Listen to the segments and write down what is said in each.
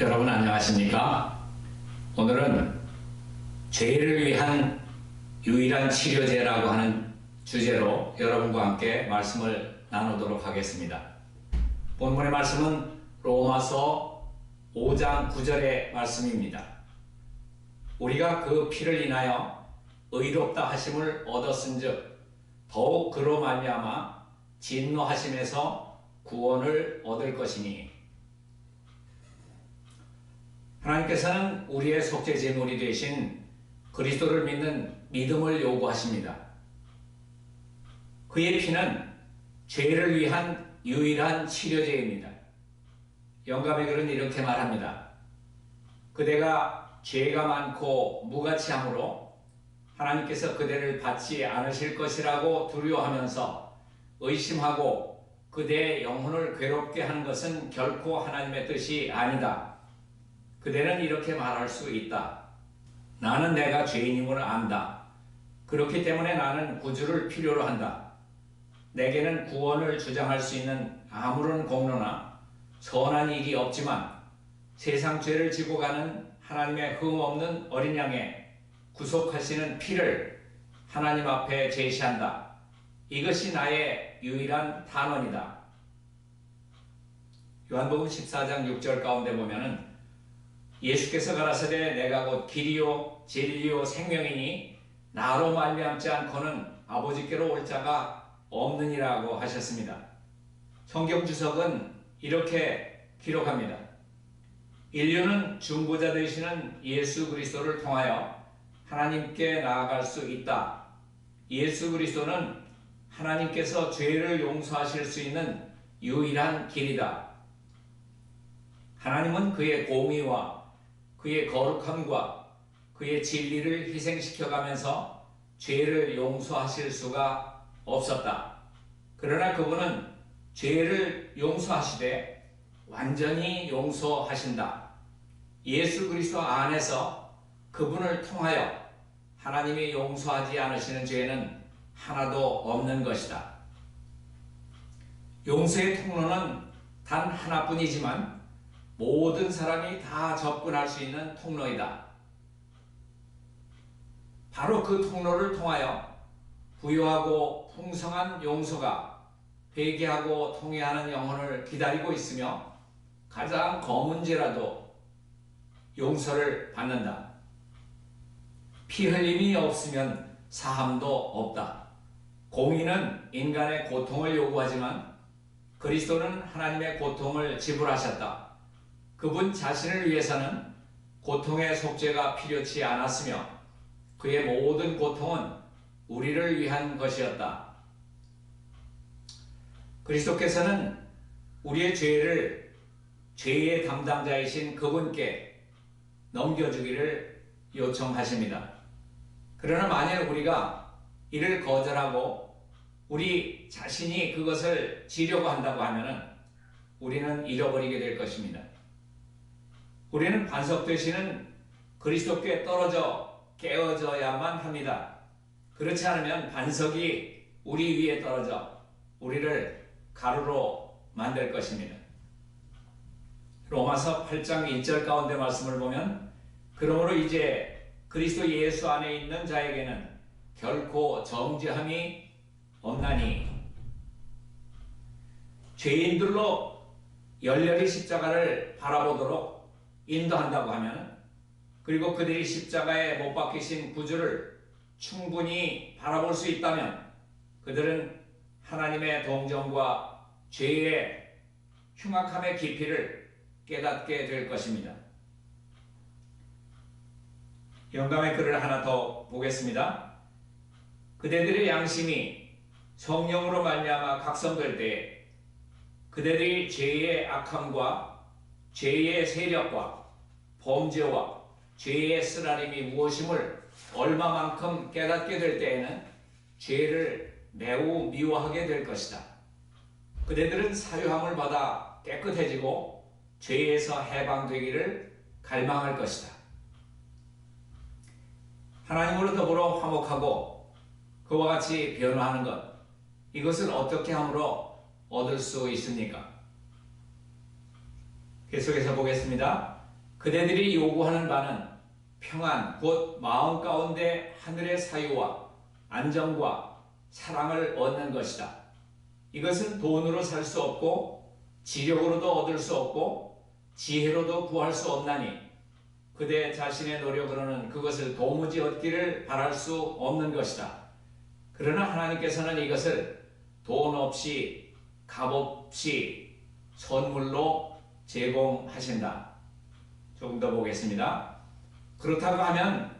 여러분 안녕하십니까? 오늘은 죄를 위한 유일한 치료제라고 하는 주제로 여러분과 함께 말씀을 나누도록 하겠습니다. 본문의 말씀은 로마서 5장 9절의 말씀입니다. 우리가 그 피를 인하여 의롭다 하심을 얻었은즉 더욱 그로 말미암아 진노하심에서 구원을 얻을 것이니 하나님께서는 우리의 속죄 제물이 되신 그리스도를 믿는 믿음을 요구하십니다. 그의 피는 죄를 위한 유일한 치료제입니다. 영감의 글은 이렇게 말합니다. 그대가 죄가 많고 무가치함으로 하나님께서 그대를 받지 않으실 것이라고 두려워하면서 의심하고 그대의 영혼을 괴롭게 하는 것은 결코 하나님의 뜻이 아니다. 그대는 이렇게 말할 수 있다. 나는 내가 죄인임을 안다. 그렇기 때문에 나는 구주를 필요로 한다. 내게는 구원을 주장할 수 있는 아무런 공로나 선한 일이 없지만 세상 죄를 지고 가는 하나님의 흠 없는 어린 양의 구속하시는 피를 하나님 앞에 제시한다. 이것이 나의 유일한 단원이다. 요한복음 14장 6절 가운데 보면은 예수께서 가라사대 내가 곧 길이요 진리요 생명이니 나로 말미암지 않고는 아버지께로 올 자가 없느니라고 하셨습니다. 성경 주석은 이렇게 기록합니다. 인류는 중보자 되시는 예수 그리스도를 통하여 하나님께 나아갈 수 있다. 예수 그리스도는 하나님께서 죄를 용서하실 수 있는 유일한 길이다. 하나님은 그의 공의와 그의 거룩함과 그의 진리를 희생시켜 가면서 죄를 용서하실 수가 없었다. 그러나 그분은 죄를 용서하시되 완전히 용서하신다. 예수 그리스도 안에서 그분을 통하여 하나님이 용서하지 않으시는 죄는 하나도 없는 것이다. 용서의 통로는 단 하나뿐이지만 모든 사람이 다 접근할 수 있는 통로이다. 바로 그 통로를 통하여 부유하고 풍성한 용서가 회개하고 통회하는 영혼을 기다리고 있으며 가장 죄라도 용서를 받는다. 피 흘림이 없으면 사함도 없다. 공의는 인간의 고통을 요구하지만 그리스도는 하나님의 고통을 지불하셨다. 그분 자신을 위해서는 고통의 속죄가 필요치 않았으며 그의 모든 고통은 우리를 위한 것이었다. 그리스도께서는 우리의 죄를 죄의 담당자이신 그분께 넘겨주기를 요청하십니다. 그러나 만약 우리가 이를 거절하고 우리 자신이 그것을 지려고 한다고 하면 우리는 잃어버리게 될 것입니다. 우리는 반석 되시는 그리스도께 떨어져 깨어져야만 합니다. 그렇지 않으면 반석이 우리 위에 떨어져 우리를 가루로 만들 것입니다. 로마서 8장 1절 가운데 말씀을 보면 그러므로 이제 그리스도 예수 안에 있는 자에게는 결코 정죄함이 없나니 죄인들로 열렬히 십자가를 바라보도록 인도한다고 하면 그리고 그들이 십자가에 못 박히신 구주를 충분히 바라볼 수 있다면 그들은 하나님의 동정과 죄의 흉악함의 깊이를 깨닫게 될 것입니다. 영감의 글을 하나 더 보겠습니다. 그대들의 양심이 성령으로 말미암아 각성될 때 그대들이 죄의 악함과 죄의 세력과 범죄와 죄의 쓰라림이 무엇임을 얼마만큼 깨닫게 될 때에는 죄를 매우 미워하게 될 것이다. 그대들은 사유함을 받아 깨끗해지고 죄에서 해방되기를 갈망할 것이다. 하나님으로 더불어 화목하고 그와 같이 변화하는 것, 이것을 어떻게 함으로 얻을 수 있습니까? 계속해서 보겠습니다. 그대들이 요구하는 바는 평안, 곧 마음 가운데 하늘의 사유와 안정과 사랑을 얻는 것이다. 이것은 돈으로 살 수 없고 지력으로도 얻을 수 없고 지혜로도 구할 수 없나니 그대 자신의 노력으로는 그것을 도무지 얻기를 바랄 수 없는 것이다. 그러나 하나님께서는 이것을 돈 없이 값 없이 선물로 제공하신다. 조금 더 보겠습니다. 그렇다고 하면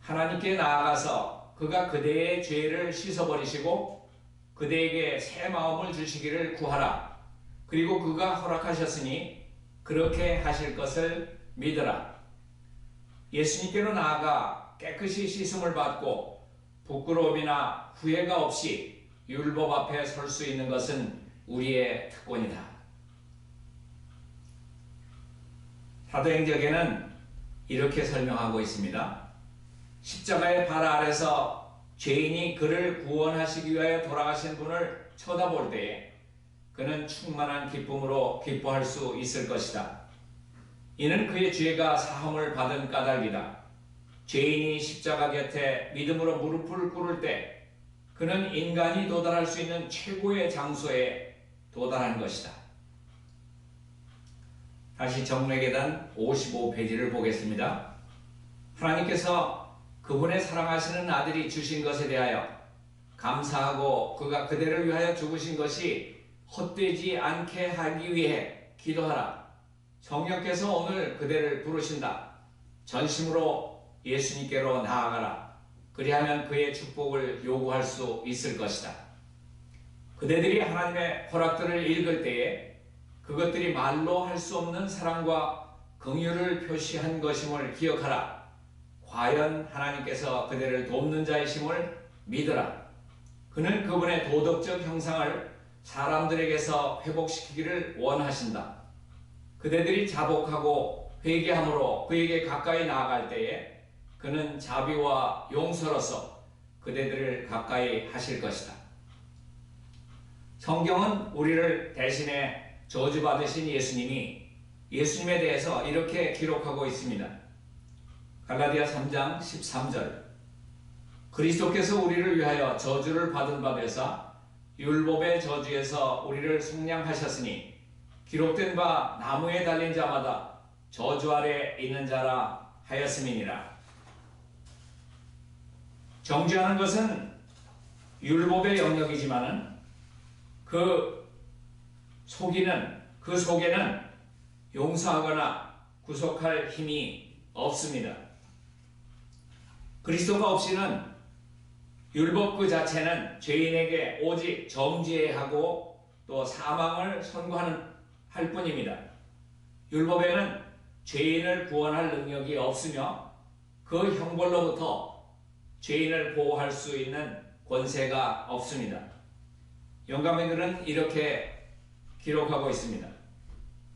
하나님께 나아가서 그가 그대의 죄를 씻어버리시고 그대에게 새 마음을 주시기를 구하라. 그리고 그가 허락하셨으니 그렇게 하실 것을 믿으라. 예수님께로 나아가 깨끗이 씻음을 받고 부끄러움이나 후회가 없이 율법 앞에 설 수 있는 것은 우리의 특권이다. 사도행적에는 이렇게 설명하고 있습니다. 십자가의 발 아래서 죄인이 그를 구원하시기 위하여 돌아가신 분을 쳐다볼 때에 그는 충만한 기쁨으로 기뻐할 수 있을 것이다. 이는 그의 죄가 사함을 받은 까닭이다. 죄인이 십자가 곁에 믿음으로 무릎을 꿇을 때 그는 인간이 도달할 수 있는 최고의 장소에 도달한 것이다. 다시 정례계단 55페이지를 보겠습니다. 하나님께서 그분의 사랑하시는 아들이 주신 것에 대하여 감사하고 그가 그대를 위하여 죽으신 것이 헛되지 않게 하기 위해 기도하라. 성령께서 오늘 그대를 부르신다. 전심으로 예수님께로 나아가라. 그리하면 그의 축복을 요구할 수 있을 것이다. 그대들이 하나님의 허락들을 읽을 때에 그것들이 말로 할 수 없는 사랑과 긍휼을 표시한 것임을 기억하라. 과연 하나님께서 그대를 돕는 자이심을 믿으라. 그는 그분의 도덕적 형상을 사람들에게서 회복시키기를 원하신다. 그대들이 자복하고 회개함으로 그에게 가까이 나아갈 때에 그는 자비와 용서로서 그대들을 가까이 하실 것이다. 성경은 우리를 대신에 저주받으신 예수님이 예수님에 대해서 이렇게 기록하고 있습니다. 갈라디아 3장 13절 그리스도께서 우리를 위하여 저주를 받은 바 되사 율법의 저주에서 우리를 속량하셨으니 기록된 바 나무에 달린 자마다 저주 아래 있는 자라 하였음이니라. 정죄하는 것은 율법의 영역이지만은 그 속이는 그 속에는 용서하거나 구속할 힘이 없습니다. 그리스도가 없이는 율법 그 자체는 죄인에게 오직 정죄하고 또 사망을 선고하는 할 뿐입니다. 율법에는 죄인을 구원할 능력이 없으며 그 형벌로부터 죄인을 보호할 수 있는 권세가 없습니다. 영감인들은 이렇게 기록하고 있습니다.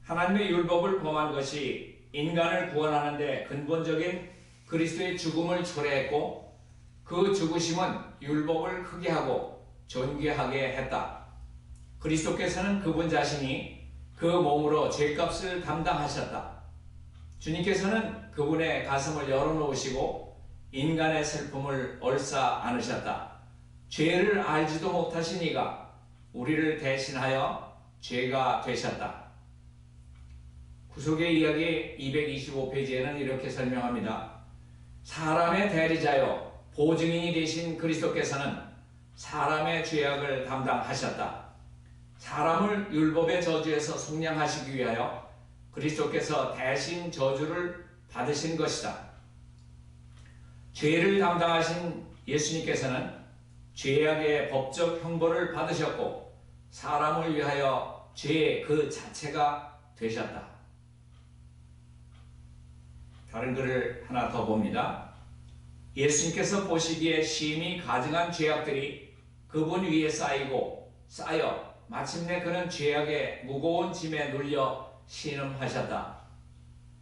하나님의 율법을 범한 것이 인간을 구원하는 데 근본적인 그리스도의 죽음을 초래했고 그 죽으심은 율법을 크게 하고 존귀하게 했다. 그리스도께서는 그분 자신이 그 몸으로 죄값을 담당하셨다. 주님께서는 그분의 가슴을 열어놓으시고 인간의 슬픔을 얼싸 안으셨다. 죄를 알지도 못하신 이가 우리를 대신하여 죄가 되셨다. 구속의 이야기 225페이지에는 이렇게 설명합니다. 사람의 대리자요 보증인이 되신 그리스도께서는 사람의 죄악을 담당하셨다. 사람을 율법의 저주에서 속량하시기 위하여 그리스도께서 대신 저주를 받으신 것이다. 죄를 담당하신 예수님께서는 죄악의 법적 형벌을 받으셨고 사람을 위하여 죄 그 자체가 되셨다. 다른 글을 하나 더 봅니다. 예수님께서 보시기에 심히 가증한 죄악들이 그분 위에 쌓이고 쌓여 마침내 그는 죄악의 무거운 짐에 눌려 신음하셨다.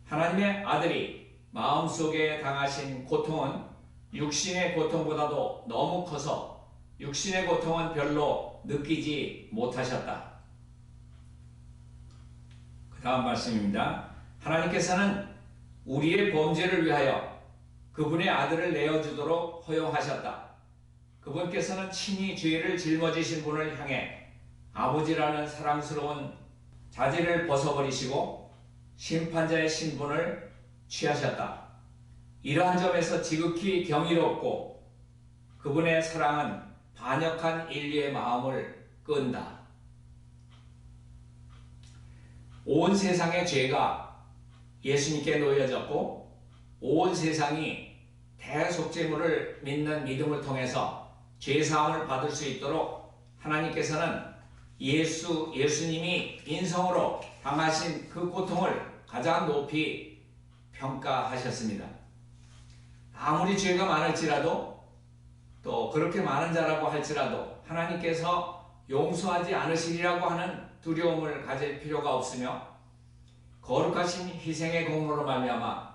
하나님의 아들이 마음속에 당하신 고통은 육신의 고통보다도 너무 커서 육신의 고통은 별로 느끼지 못하셨다. 그 다음 말씀입니다. 하나님께서는 우리의 범죄를 위하여 그분의 아들을 내어주도록 허용하셨다. 그분께서는 친히 죄를 짊어지신 분을 향해 아버지라는 사랑스러운 자질을 벗어버리시고 심판자의 신분을 취하셨다. 이러한 점에서 지극히 경이롭고 그분의 사랑은 반역한 인류의 마음을 끈다. 온 세상의 죄가 예수님께 놓여졌고 온 세상이 대속죄물을 믿는 믿음을 통해서 죄사함을 받을 수 있도록 하나님께서는 예수 예수님이 인성으로 당하신 그 고통을 가장 높이 평가하셨습니다. 아무리 죄가 많을지라도 또 그렇게 많은 자라고 할지라도 하나님께서 용서하지 않으시리라고 하는 두려움을 가질 필요가 없으며 거룩하신 희생의 공로로 말미암아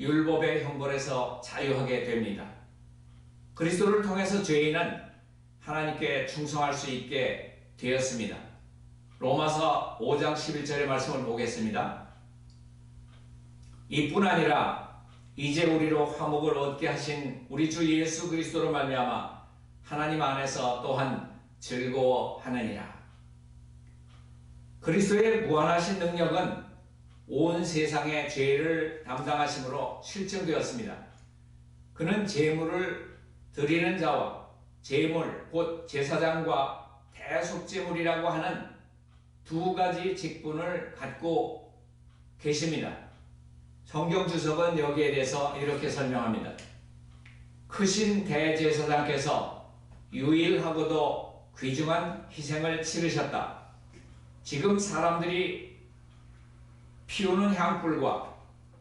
율법의 형벌에서 자유하게 됩니다. 그리스도를 통해서 죄인은 하나님께 충성할 수 있게 되었습니다. 로마서 5장 11절의 말씀을 보겠습니다. 이뿐 아니라 이제 우리로 화목을 얻게 하신 우리 주 예수 그리스도로 말미암아 하나님 안에서 또한 즐거워하느니라. 그리스도의 무한하신 능력은 온 세상의 죄를 담당하심으로 실증되었습니다. 그는 제물을 드리는 자와 제물 곧 제사장과 대속제물이라고 하는 두 가지 직분을 갖고 계십니다. 성경 주석은 여기에 대해서 이렇게 설명합니다. 크신 대제사장께서 유일하고도 귀중한 희생을 치르셨다. 지금 사람들이 피우는 향불과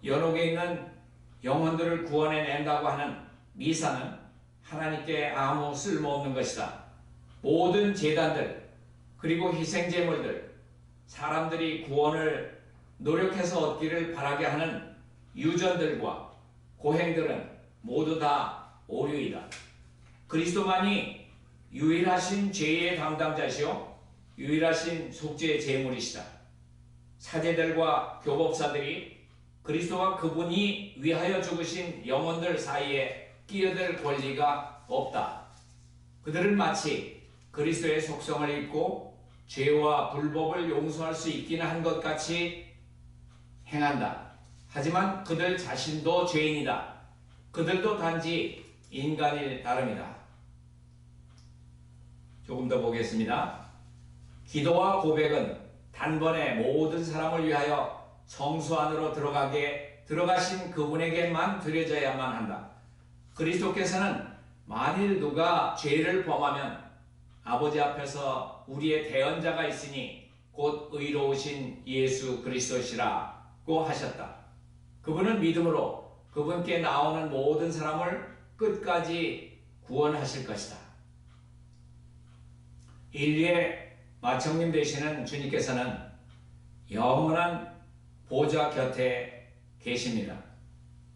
연옥에 있는 영혼들을 구원해 낸다고 하는 미사는 하나님께 아무 쓸모없는 것이다. 모든 재단들 그리고 희생제물들 사람들이 구원을 노력해서 얻기를 바라게 하는 유전들과 고행들은 모두 다 오류이다. 그리스도만이 유일하신 죄의 담당자시요 유일하신 속죄의 제물이시다. 사제들과 교법사들이 그리스도와 그분이 위하여 죽으신 영혼들 사이에 끼어들 권리가 없다. 그들은 마치 그리스도의 속성을 입고 죄와 불법을 용서할 수 있기는 한 것 같이 행한다. 하지만 그들 자신도 죄인이다. 그들도 단지 인간일 따름이다. 조금 더 보겠습니다. 기도와 고백은 단번에 모든 사람을 위하여 성수 안으로 들어가게 들어가신 그분에게만 드려져야만 한다. 그리스도께서는 만일 누가 죄를 범하면 아버지 앞에서 우리의 대언자가 있으니 곧 의로우신 예수 그리스도시라고 하셨다. 그분은 믿음으로 그분께 나오는 모든 사람을 끝까지 구원하실 것이다. 인류의 마청님 되시는 주님께서는 영원한 보좌 곁에 계십니다.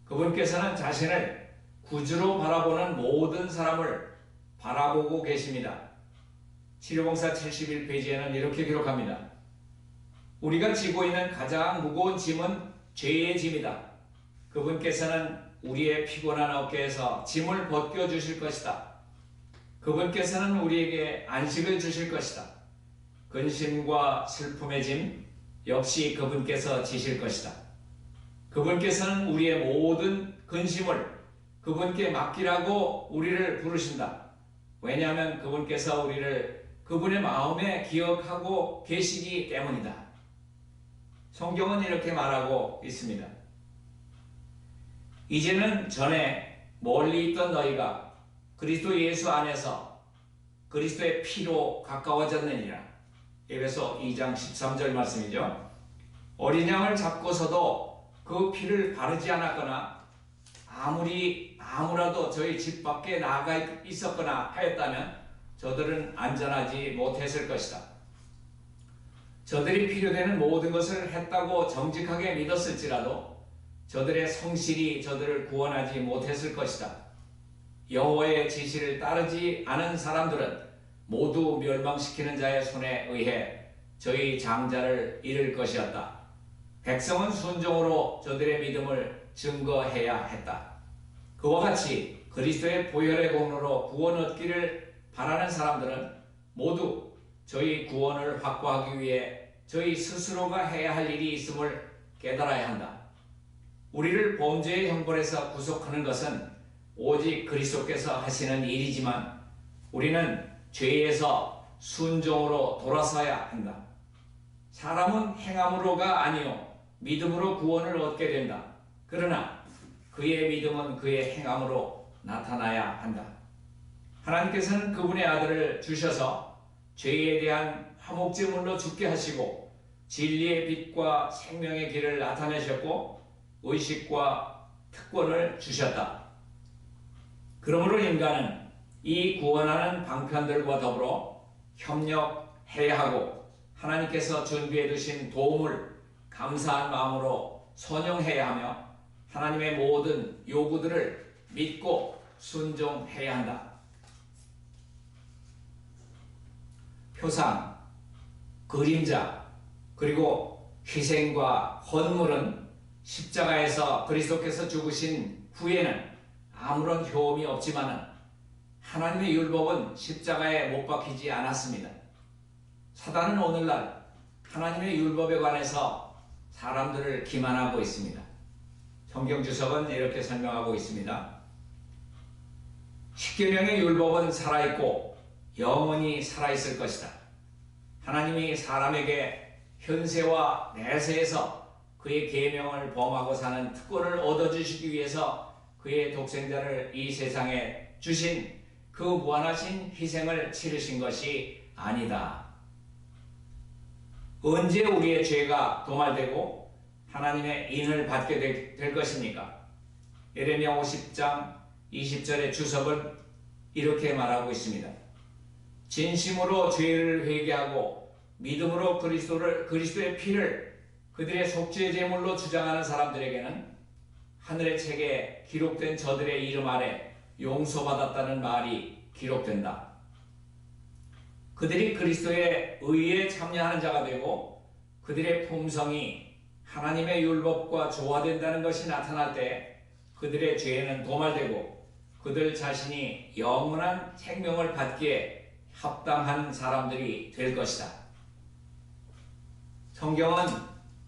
그분께서는 자신을 구주로 바라보는 모든 사람을 바라보고 계십니다. 치료봉사 71페이지에는 이렇게 기록합니다. 우리가 지고 있는 가장 무거운 짐은 죄의 짐이다. 그분께서는 우리의 피곤한 어깨에서 짐을 벗겨 주실 것이다. 그분께서는 우리에게 안식을 주실 것이다. 근심과 슬픔의 짐 역시 그분께서 지실 것이다. 그분께서는 우리의 모든 근심을 그분께 맡기라고 우리를 부르신다. 왜냐하면 그분께서 우리를 그분의 마음에 기억하고 계시기 때문이다. 성경은 이렇게 말하고 있습니다. 이제는 전에 멀리 있던 너희가 그리스도 예수 안에서 그리스도의 피로 가까워졌느니라. 에베소 2장 13절 말씀이죠. 어린 양을 잡고서도 그 피를 바르지 않았거나 아무리 아무라도 저희 집 밖에 나가 있었거나 하였다면 저들은 안전하지 못했을 것이다. 저들이 필요되는 모든 것을 했다고 정직하게 믿었을지라도 저들의 성실이 저들을 구원하지 못했을 것이다. 여호와의 지시를 따르지 않은 사람들은 모두 멸망시키는 자의 손에 의해 저희 장자를 잃을 것이었다. 백성은 순종으로 저들의 믿음을 증거해야 했다. 그와 같이 그리스도의 보혈의 공로로 구원 얻기를 바라는 사람들은 모두 저희 구원을 확보하기 위해 저희 스스로가 해야 할 일이 있음을 깨달아야 한다. 우리를 범죄의 형벌에서 구속하는 것은 오직 그리스도께서 하시는 일이지만 우리는 죄에서 순종으로 돌아서야 한다. 사람은 행함으로가 아니요 믿음으로 구원을 얻게 된다. 그러나 그의 믿음은 그의 행함으로 나타나야 한다. 하나님께서는 그분의 아들을 주셔서 죄에 대한 화목제물로 죽게 하시고 진리의 빛과 생명의 길을 나타내셨고 의식과 특권을 주셨다. 그러므로 인간은 이 구원하는 방편들과 더불어 협력해야 하고 하나님께서 준비해 두신 도움을 감사한 마음으로 선용해야 하며 하나님의 모든 요구들을 믿고 순종해야 한다. 표상, 그림자, 그리고 희생과 헌물은 십자가에서 그리스도께서 죽으신 후에는 아무런 효험이 없지만은 하나님의 율법은 십자가에 못 박히지 않았습니다. 사단은 오늘날 하나님의 율법에 관해서 사람들을 기만하고 있습니다. 성경 주석은 이렇게 설명하고 있습니다. 십계명의 율법은 살아있고 영원히 살아있을 것이다. 하나님이 사람에게 현세와 내세에서 그의 계명을 범하고 사는 특권을 얻어주시기 위해서 그의 독생자를 이 세상에 주신 그 무한하신 희생을 치르신 것이 아니다. 언제 우리의 죄가 도말되고 하나님의 인을 받게 될, 될 것입니까? 예레미야 50장 20절의 주석은 이렇게 말하고 있습니다. 진심으로 죄를 회개하고 믿음으로 그리스도를 그리스도의 피를 그들의 속죄 제물로 주장하는 사람들에게는 하늘의 책에 기록된 저들의 이름 아래 용서받았다는 말이 기록된다. 그들이 그리스도의 의에 참여하는 자가 되고 그들의 품성이 하나님의 율법과 조화된다는 것이 나타날 때 그들의 죄는 도말되고 그들 자신이 영원한 생명을 받기에 합당한 사람들이 될 것이다. 성경은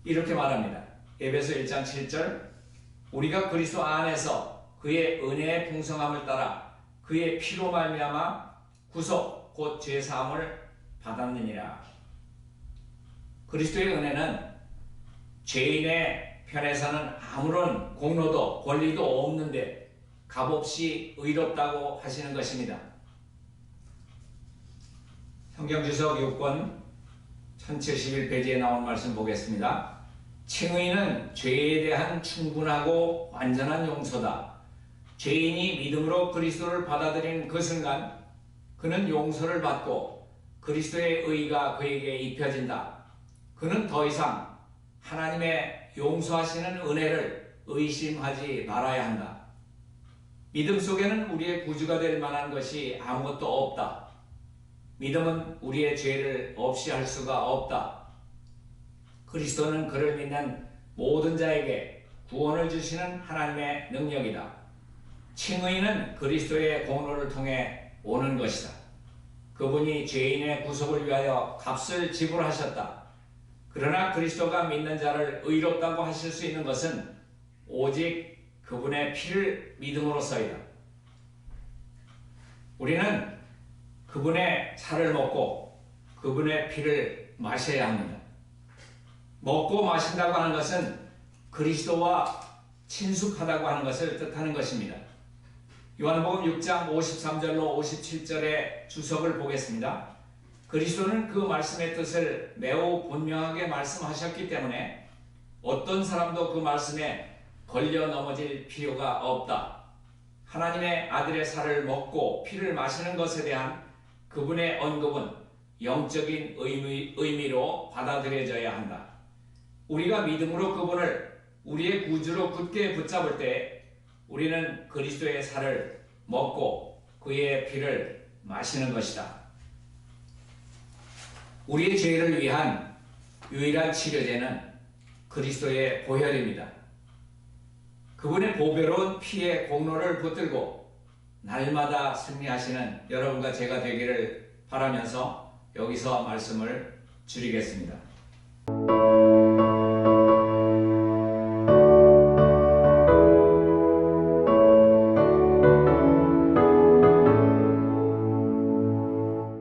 이렇게 말합니다. 에베소 1장 7절 우리가 그리스도 안에서 그의 은혜의 풍성함을 따라 그의 피로 말미암아 구속 곧 죄 사함을 받았느니라. 그리스도의 은혜는 죄인의 편에서는 아무런 공로도 권리도 없는데 값없이 의롭다고 하시는 것입니다. 성경주석 6권 1071페이지에 나온 말씀 보겠습니다. 칭의는 죄에 대한 충분하고 완전한 용서다. 죄인이 믿음으로 그리스도를 받아들이는 그 순간 그는 용서를 받고 그리스도의 의가 그에게 입혀진다. 그는 더 이상 하나님의 용서하시는 은혜를 의심하지 말아야 한다. 믿음 속에는 우리의 구주가 될 만한 것이 아무것도 없다. 믿음은 우리의 죄를 없이 할 수가 없다. 그리스도는 그를 믿는 모든 자에게 구원을 주시는 하나님의 능력이다. 칭의는 그리스도의 공로를 통해 오는 것이다. 그분이 죄인의 구속을 위하여 값을 지불하셨다. 그러나 그리스도가 믿는 자를 의롭다고 하실 수 있는 것은 오직 그분의 피를 믿음으로써이다. 우리는 그분의 살을 먹고 그분의 피를 마셔야 합니다. 먹고 마신다고 하는 것은 그리스도와 친숙하다고 하는 것을 뜻하는 것입니다. 요한복음 6장 53절로 57절의 주석을 보겠습니다. 그리스도는 그 말씀의 뜻을 매우 분명하게 말씀하셨기 때문에 어떤 사람도 그 말씀에 걸려 넘어질 필요가 없다. 하나님의 아들의 살을 먹고 피를 마시는 것에 대한 그분의 언급은 영적인 의미, 의미로 받아들여져야 한다. 우리가 믿음으로 그분을 우리의 구주로 굳게 붙잡을 때 우리는 그리스도의 살을 먹고 그의 피를 마시는 것이다. 우리의 죄를 위한 유일한 치료제는 그리스도의 보혈입니다. 그분의 보배로운 피의 공로를 붙들고 날마다 승리하시는 여러분과 제가 되기를 바라면서 여기서 말씀을 줄이겠습니다.